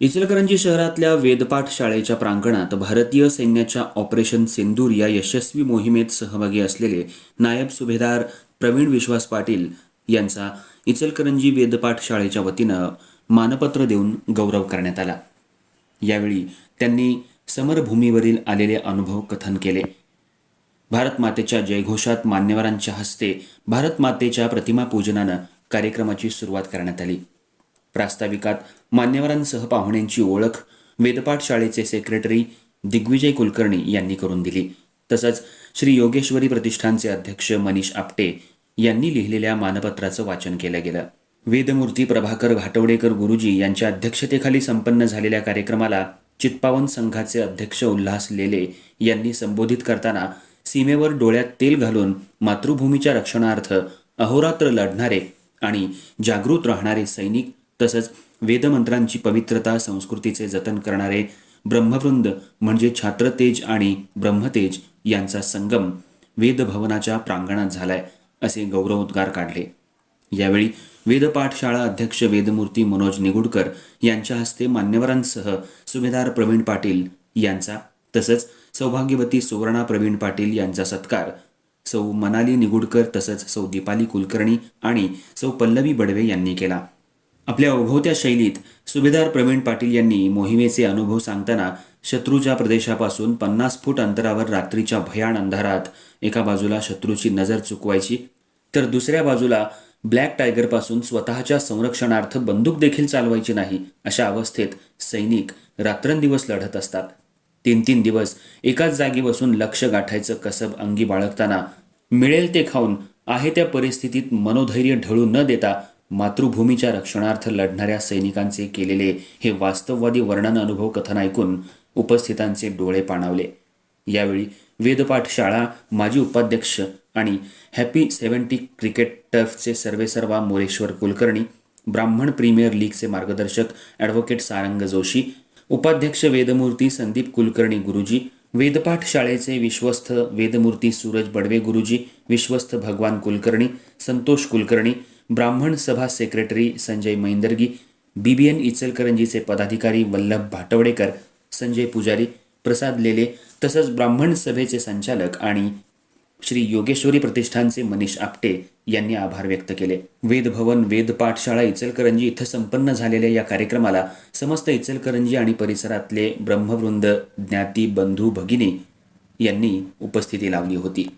इचलकरंजी शहरातल्या वेदपाठ शाळेच्या प्रांगणात भारतीय सैन्याच्या ऑपरेशन सिंदूर या यशस्वी मोहिमेत सहभागी असलेले नायब सुभेदार प्रवीण विश्वास पाटील यांचा इचलकरंजी वेदपाठ शाळेच्या वतीनं मानपत्र देऊन गौरव करण्यात आला. यावेळी त्यांनी समरभूमीवरील आलेले अनुभव कथन केले. भारत मातेच्या जयघोषात मान्यवरांच्या हस्ते भारत मातेच्या प्रतिमा पूजनानं कार्यक्रमाची सुरुवात करण्यात आली. प्रास्ताविकात मान्यवरांसह पाहुण्यांची ओळख वेदपाठ शाळेचे सेक्रेटरी दिग्विजय कुलकर्णी यांनी करून दिली. तसंच श्री योगेश्वरी प्रतिष्ठानचे अध्यक्ष मनीष आपटे यांनी लिहिलेल्या मानपत्राचं वाचन केलं गेलं. वेदमूर्ती प्रभाकर घाटवडेकर गुरुजी यांच्या अध्यक्षतेखाली संपन्न झालेल्या कार्यक्रमाला चित्पावन संघाचे अध्यक्ष उल्हास लेले यांनी संबोधित करताना सीमेवर डोळ्यात तेल घालून मातृभूमीच्या रक्षणार्थ अहोरात्र लढणारे आणि जागृत राहणारे सैनिक तसंच वेदमंत्रांची पवित्रता संस्कृतीचे जतन करणारे ब्रह्मवृंद म्हणजे छात्रतेज आणि ब्रह्मतेज यांचा संगम वेदभवनाच्या प्रांगणात झालाय असे गौरवोद्गार काढले. यावेळी वेदपाठशाळा अध्यक्ष वेदमूर्ती मनोज निगुडकर यांच्या हस्ते मान्यवरांसह सुभेदार प्रवीण पाटील यांचा तसंच सौभाग्यवती सुवर्णा प्रवीण पाटील यांचा सत्कार सौ मनाली निगुडकर तसंच सौ दीपाली कुलकर्णी आणि सौ पल्लवी बडवे यांनी केला. आपल्या ओघवत्या शैलीत सुभेदार प्रवीण पाटील यांनी मोहिमेचे अनुभव सांगताना शत्रूच्या प्रदेशापासून पन्नास फूट अंतरावर रात्रीच्या भयाण अंधारात एका बाजूला शत्रूची नजर चुकवायची तर दुसऱ्या बाजूला ब्लॅक टायगरपासून स्वतःच्या संरक्षणार्थ बंदूक देखील चालवायची नाही अशा अवस्थेत सैनिक रात्रंदिवस लढत असतात. तीन तीन दिवस एकाच जागी बसून लक्ष गाठायचं कसब अंगी बाळगताना मिळेल ते खाऊन आहे त्या परिस्थितीत मनोधैर्य ढळू न देता मातृभूमीच्या रक्षणार्थ लढणाऱ्या सैनिकांचे केलेले हे वास्तववादी वर्णन अनुभव कथन ऐकून उपस्थितांचे डोळे पाणावले. यावेळी वेदपाठ शाळा माजी उपाध्यक्ष आणि हॅपी सेव्हन्टी क्रिकेट टर्फचे सर्वेसर्वा मोरेश्वर कुलकर्णी ब्राह्मण प्रीमियर लीगचे मार्गदर्शक ॲडव्होकेट सारंग जोशी उपाध्यक्ष वेदमूर्ती संदीप कुलकर्णी गुरुजी वेदपाठ शाळेचे विश्वस्त वेदमूर्ती सूरज बडवे गुरुजी विश्वस्त भगवान कुलकर्णी संतोष कुलकर्णी ब्राह्मण सभा सेक्रेटरी संजय मैंदर्गी बीबीएन इचलकरंजीचे पदाधिकारी वल्लभ भाटवडेकर संजय पुजारी प्रसाद लेले तसंच ब्राह्मण सभेचे संचालक आणि श्री योगेश्वरी प्रतिष्ठानचे मनीष आपटे यांनी आभार व्यक्त केले. वेदभवन वेद पाठशाळा इचलकरंजी इथं संपन्न झालेल्या या कार्यक्रमाला समस्त इचलकरंजी आणि परिसरातले ब्रह्मवृंद ज्ञाती बंधू भगिनी यांनी उपस्थिती लावली होती.